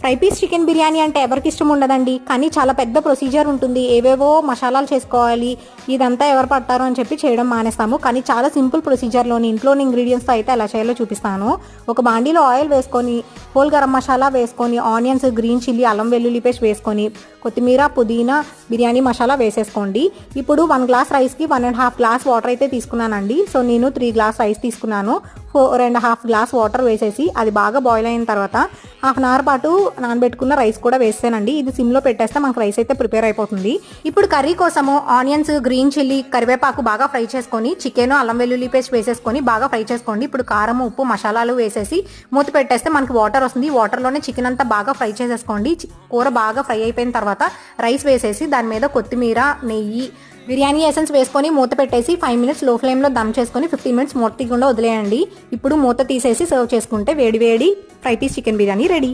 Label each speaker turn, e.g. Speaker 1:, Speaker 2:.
Speaker 1: Fry piece chicken biryani అంటే ఎవరికి ఇష్టం ఉండదండి. కానీ చాలా పెద్ద ప్రొసీజర్ ఉంటుంది. ఏవేవో మసాలాలు చేసుకోవాలి. ఇదంతా ఎవరు పడతారో అని చెప్పి చేయడం మానేస్తాము. కానీ చాలా సింపుల్ ప్రొసీజర్లోని ఇంట్లోని ఇంగ్రీడియంట్స్తో అయితే ఎలా చేయాలో చూపిస్తాను. ఒక బాండీలో ఆయిల్ వేసుకొని హోల్ గరం మసాలా వేసుకొని ఆనియన్స్ గ్రీన్ చిల్లీ అల్లం వెల్లుల్లి పేస్ట్ వేసుకొని కొత్తిమీర పుదీనా బిర్యానీ మసాలా వేసేసుకోండి. ఇప్పుడు వన్ గ్లాస్ రైస్కి one and half glass water అయితే తీసుకున్నానండి. సో నేను త్రీ గ్లాస్ రైస్ తీసుకున్నాను. Four and half glass water వేసేసి అది బాగా బాయిల్ అయిన తర్వాత హాఫ్ అన్ అవర్ పాటు నానబెట్టుకున్న రైస్ కూడా వేస్తానండి. ఇది సిమ్లో పెట్టేస్తే మనకు రైస్ అయితే ప్రిపేర్ అయిపోతుంది. ఇప్పుడు కర్రీ కోసము ఆనియన్స్ గ్రీన్ చిల్లీ కరివేపాకు బాగా ఫ్రై చేసుకొని చికెన్ అల్లం వెల్లుల్లి పేస్ట్ వేసేసుకొని బాగా ఫ్రై చేసుకోండి. ఇప్పుడు కారం ఉప్పు మసాలాలు వేసేసి మూత పెట్టేస్తే మనకి వాటర్ వస్తుంది. వాటర్లోనే చికెన్ అంతా బాగా ఫ్రై చేసేసుకోండి. కూర బాగా ఫ్రై అయిపోయిన తర్వాత రైస్ వేసేసి దాని మీద కొత్తిమీర నెయ్యి బిర్యానీ ఎసెన్స్ వేసుకొని మూత పెట్టేసి ఫైవ్ మినిట్స్లో ఫ్లేమ్లో దమ్ చేసుకొని ఫిఫ్టీన్ మినిట్స్ మూత తీయకుండా వదిలేయండి. ఇప్పుడు మూత తీసేసి సర్వ్ చేసుకుంటే వేడి వేడి fry piece chicken biryani ready